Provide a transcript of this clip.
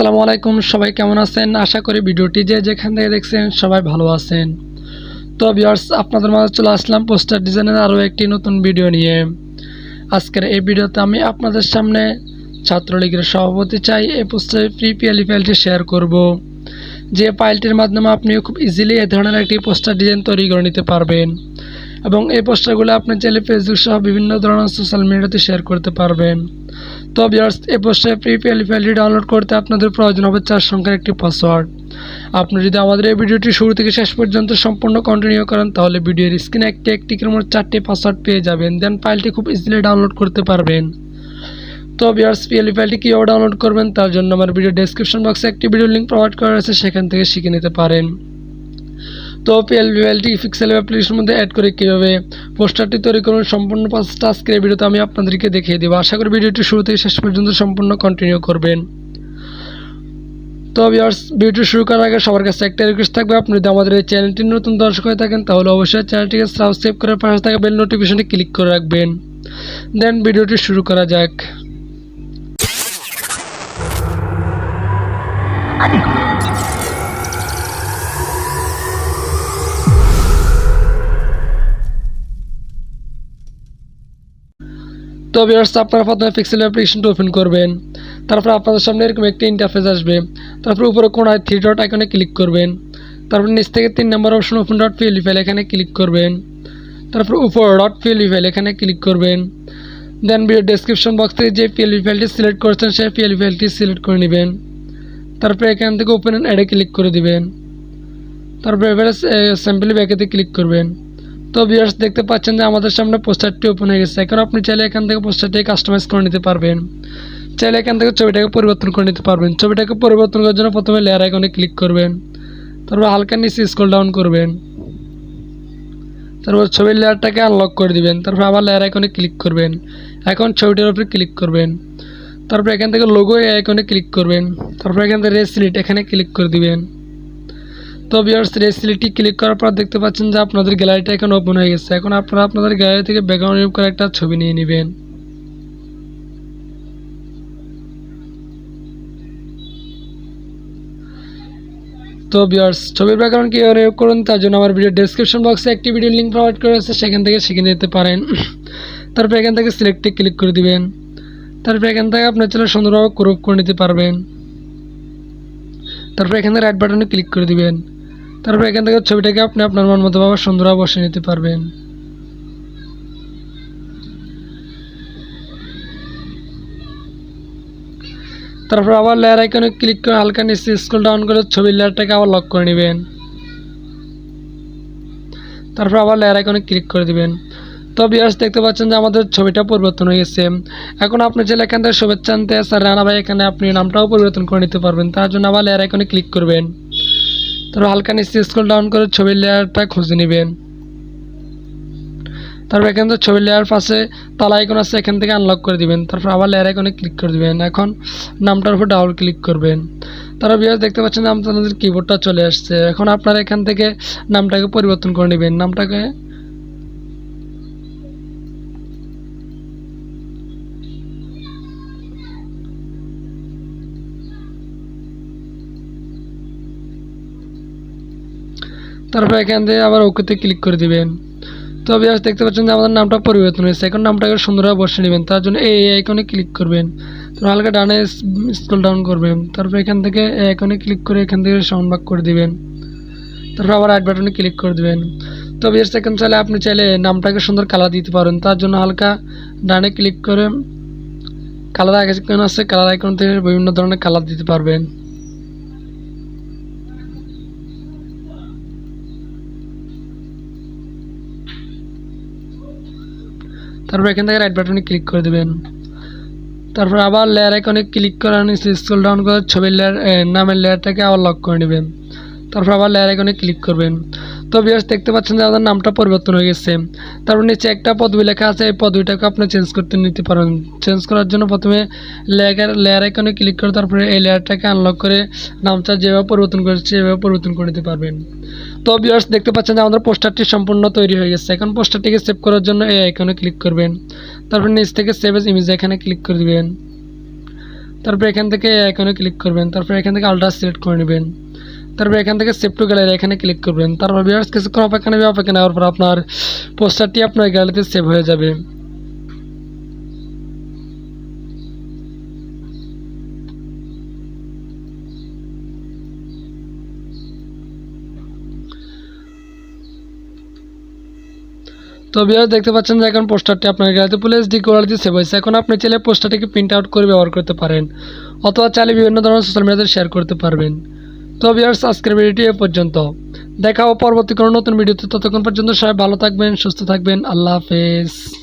আসসালামু আলাইকুম, সবাই কেমন আছেন? আশা করি ভিডিওটি যে যেখান থেকে দেখছেন সবাই ভালো আছেন। তো ভিউয়ার্স আপনাদের মাঝে চলে আসলাম পোস্টার ডিজাইনের আরও একটি নতুন ভিডিও নিয়ে। আজকের এই ভিডিওতে আমি আপনাদের সামনে ছাত্রলীগের সভাপতি চাই এই পোস্টারের ফ্রি ফাইলটি শেয়ার করব। যে ফাইলটির মাধ্যমে আপনি খুব ইজিলি এ ধরনের একটি পোস্টার ডিজাইন তৈরি করে নিতে পারবেন। এবং এই পোস্টারগুলো আপনি চাইলে ফেসবুক সহ বিভিন্ন ধরনের সোশ্যাল মিডিয়াতে শেয়ার করতে পারবেন। তো ভিউয়ার্স এই পোস্টারে ফ্রি পিএলই ফাইলটি ডাউনলোড করতে আপনাদের প্রয়োজন হবে চার সংখ্যার একটি পাসওয়ার্ড আপনি যদি আমাদের এই ভিডিওটি শুরু থেকে শেষ পর্যন্ত সম্পূর্ণ কন্টিনিউ করেন, তাহলে ভিডিওর স্ক্রিনে একটি একটি করে চারটি পাসওয়ার্ড পেয়ে যাবেন। দেন ফাইলটি খুব ইজিলি ডাউনলোড করতে পারবেন। তো ভিউয়ার্স পিএলই ফাইলটি কীভাবে ডাউনলোড করবেন, তার জন্য আমার ভিডিও ডেসক্রিপশন বক্সে একটি ভিডিও লিঙ্ক প্রোভাইড করা আছে সেখান থেকে শিখে নিতে পারেন। তো পিএলবি ফাইলটি পিক্সেল অ্যাপ্লিকেশনের মধ্যে অ্যাড করে কীভাবে পোস্টারটি তৈরি করুন, সম্পূর্ণ পাঁচটা আজকের ভিডিওতে আমি আপনাদেরকে দেখিয়ে দেবো। আশা করি ভিডিওটি শুরু থেকে শেষ পর্যন্ত সম্পূর্ণ কন্টিনিউ করবেন। তো ভিউয়ার্স ভিডিও শুরু করার আগে সবার কাছে একটা রিকোয়েস্ট থাকবে, আপনি যদি আমাদের এই চ্যানেলটি নতুন দর্শক হয়ে থাকেন, তাহলে অবশ্যই চ্যানেলটিকে সাবস্ক্রাইব করে পাশে থাকা বেল নোটিফিকেশনটি ক্লিক করে রাখবেন। দেন ভিডিওটি শুরু করা যাক। তো ভিউয়ার্স আপনারা প্রথমে পিক্সেল অ্যাপ্লিকেশনটা ওপেন করবেন। তারপর আপনাদের সামনে এরকম একটি ইন্টারফেস আসবে। তারপর উপরে কোনায় থ্রি ডট আইকনে ক্লিক করবেন। তারপর নিচ থেকে তিন নম্বর option open dot PLE file এখানে ক্লিক করবেন। তারপর উপর ডট পিএলই ফাইল এখানে ক্লিক করবেন। দেন ভিডিও ডেসক্রিপশন বক্স থেকে যে পিএলই ফাইলটি সিলেক্ট করেছেন, সেই পিএলই ফাইলটি সিলেক্ট করে নেবেন। তারপর এখান থেকে ওপেন অ্যাডে ক্লিক করে দিবেন। তারপর এবারে স্যাম্পল ব্যাকেতে ক্লিক করবেন। তো ভিউয়ার্স দেখতে পাচ্ছেন যে আমাদের সামনে পোস্টারটি ওপেন হয়ে গেছে। এখন আপনি চাইলে এখান থেকে পোস্টারটি কাস্টমাইজ করে নিতে পারবেন। চাইলে এখান থেকে ছবিটাকে পরিবর্তন করে নিতে পারবেন। ছবিটাকে পরিবর্তন করার জন্য প্রথমে লেয়ার আইকনে ক্লিক করবেন। তারপর হালকা নিচে স্ক্রল ডাউন করবেন। তারপর ছবির লেয়ারটাকে আনলক করে দিবেন। তারপর আবার লেয়ার আইকনে ক্লিক করবেন। এখন ছবিটার উপরে ক্লিক করবেন। তারপর এখান থেকে লোগো আইকনে ক্লিক করবেন। তারপর এখান থেকে রেসিলিট এখানে ক্লিক করে দিবেন। তো ভিউয়ার্স রেসিলিটি ক্লিক করার পর দেখতে পাচ্ছেন যে আপনাদের গ্যালারিটা এখন ওপেন হয়ে গেছে। এখন আপনারা আপনাদের গ্যালারি থেকে ব্যাকগ্রাউন্ড রিমুভ করে একটা ছবি নিয়ে নেবেন। তো ভিউয়ার্স ছবির ব্যাকগ্রাউন্ড কীভাবে রিমুভ করুন, তার জন্য আমার ভিডিও ডেসক্রিপশন বক্সে একটি ভিডিও লিঙ্ক প্রোভাইড করা আছে, সেখান থেকে শিখে নিতে পারেন। তারপর এখান থেকে সিলেক্টে ক্লিক করে দিবেন। তারপর এখান থেকে আপনার চ্যানেল সুন্দরভাবে ক্রপ করে নিতে পারবেন। তারপর এখান থেকে রাইট বাটনে ক্লিক করে দিবেন। তারপর এখান থেকে ছবিটাকে আপনি আপনার মন মতোভাবে সুন্দরভাবে বসে নিতে পারবেন। তারপর আবার লেয়ার আইকনে ক্লিক করে হালকা নিচে স্ক্রল ডাউন করে ছবির লেয়ারটাকে আবার লক করে নেবেন। তারপর আবার লেয়ার আইকনে ক্লিক করে দিবেন। তো বিয়ার্স দেখতে পাচ্ছেন যে আমাদের ছবিটা পরিবর্তন হয়ে গেছে। এখন আপনি চাইলে এখান থেকে শুভেচ্ছা স্যার রানা ভাই, এখানে আপনি নামটাও পরিবর্তন করে নিতে পারবেন। তার জন্য আবার লেয়ার আইকনে ক্লিক করবেন। তারপর হালকা নিচে স্ক্রল ডাউন করে ছবির লেয়ারটা খুঁজে নেবেন। তারপর এখান থেকে ছবির লেয়ার পাশে তালা আইকন আছে, এখান থেকে আনলক করে দিবেন। তারপর আবার লেয়ার আইকনে ক্লিক করে দিবেন। এখন নামটার উপর ডাবল ক্লিক করবেন। তারপর বিয়াস দেখতে পাচ্ছেন আপনাদের কিবোর্ডটা চলে আসছে। এখন আপনারা এখান থেকে নামটাকে পরিবর্তন করে নেবেন। নামটাকে তারপর এখান থেকে আবার ওকেতে ক্লিক করে দিবেন। তো বিয়াস দেখতে পাচ্ছেন যে আমাদের নামটা পরিবর্তন হয়েছে। এখন নামটাকে সুন্দরভাবে বসে নেবেন। তার জন্য এই আইকনে ক্লিক করবেন। তো হালকা ডানে স্ক্রল ডাউন করবেন। তারপর এখান থেকে আইকনে ক্লিক করে এখান থেকে সাউন্ড বাক করে দিবেন। তারপর আবার রাইট বাটনে ক্লিক করে দিবেন। তো বিয়াস এখন চাইলে আপনি চাইলে নামটাকে সুন্দর কালার দিতে পারেন। তার জন্য হালকা ডানে ক্লিক করে কালার আইকন আছে কালার আইকন থেকে বিভিন্ন ধরনের কালার দিতে পারবেন। তারপর এখান থেকে রাইট বাটনে ক্লিক করে দেবেন। তারপর আবার লেয়ার আইকনে ক্লিক করে নিচে স্কুল ডাউন করে ছবির লেয়ার নামের লেয়ারটাকে আবার লক করে নেবেন। তারপর আবার লেয়ার আইকনে ক্লিক করবেন। তো বিয়ার্স দেখতে পাচ্ছেন যে আমাদের নামটা পরিবর্তন হয়ে গেছে। তারপর নিচে একটা পদবি লেখা আছে, এই পদবিটাকে আপনি চেঞ্জ করতে নিতে পারেন। চেঞ্জ করার জন্য প্রথমে লেয়ার লেয়ার আইকনে ক্লিক করে তারপরে এই লেয়ারটাকে আনলক করে নামটা যেভাবে পরিবর্তন করেছে, সেভাবে পরিবর্তন করে নিতে পারবেন। তো ভিউয়ার্স দেখতে পাচ্ছেন যে আমাদের পোস্টারটি সম্পূর্ণ তৈরি হয়ে গেছে। এখন পোস্টারটিকে সেভ করার জন্য এই আইকনে ক্লিক করবেন। তারপর নিচ থেকে সেভ এস ইমেজ এখানে ক্লিক করে দিবেন। তারপর এখান থেকে এখানে ক্লিক করবেন। তারপর এখান থেকে আলট্রা সিলেক্ট করে নেবেন। তারপর এখান থেকে সেভ টু গ্যালারি এখানে ক্লিক করবেন। তারপর বিয়ার্স কিছুক্ষণ অপেক্ষা নেবে অপেক্ষা নেওয়ার পর আপনার পোস্টারটি আপনার গ্যালারিতে সেভ হয়ে যাবে। তো বিয়ার দেখতে পাচ্ছেন যে এখন পোস্টারটি আপনার গ্যালারিতে ফুল এইচডি কোয়ালিটি সেভ হয়েছে। এখন আপনি চাইলে পোস্টারটিকে প্রিন্ট আউট করে ব্যবহার করতে পারেন। অথবা চাইলে বিভিন্ন ধরনের সোশ্যাল মিডিয়াতে শেয়ার করতে পারবেন। তো ইয়ার আজকের এ পর্যন্ত। দেখা হবে পরবর্তী কোনো নতুন ভিডিওতে ততক্ষণ পর্যন্ত সবাই ভালো থাকবেন, সুস্থ থাকবেন। আল্লাহ হাফেজ।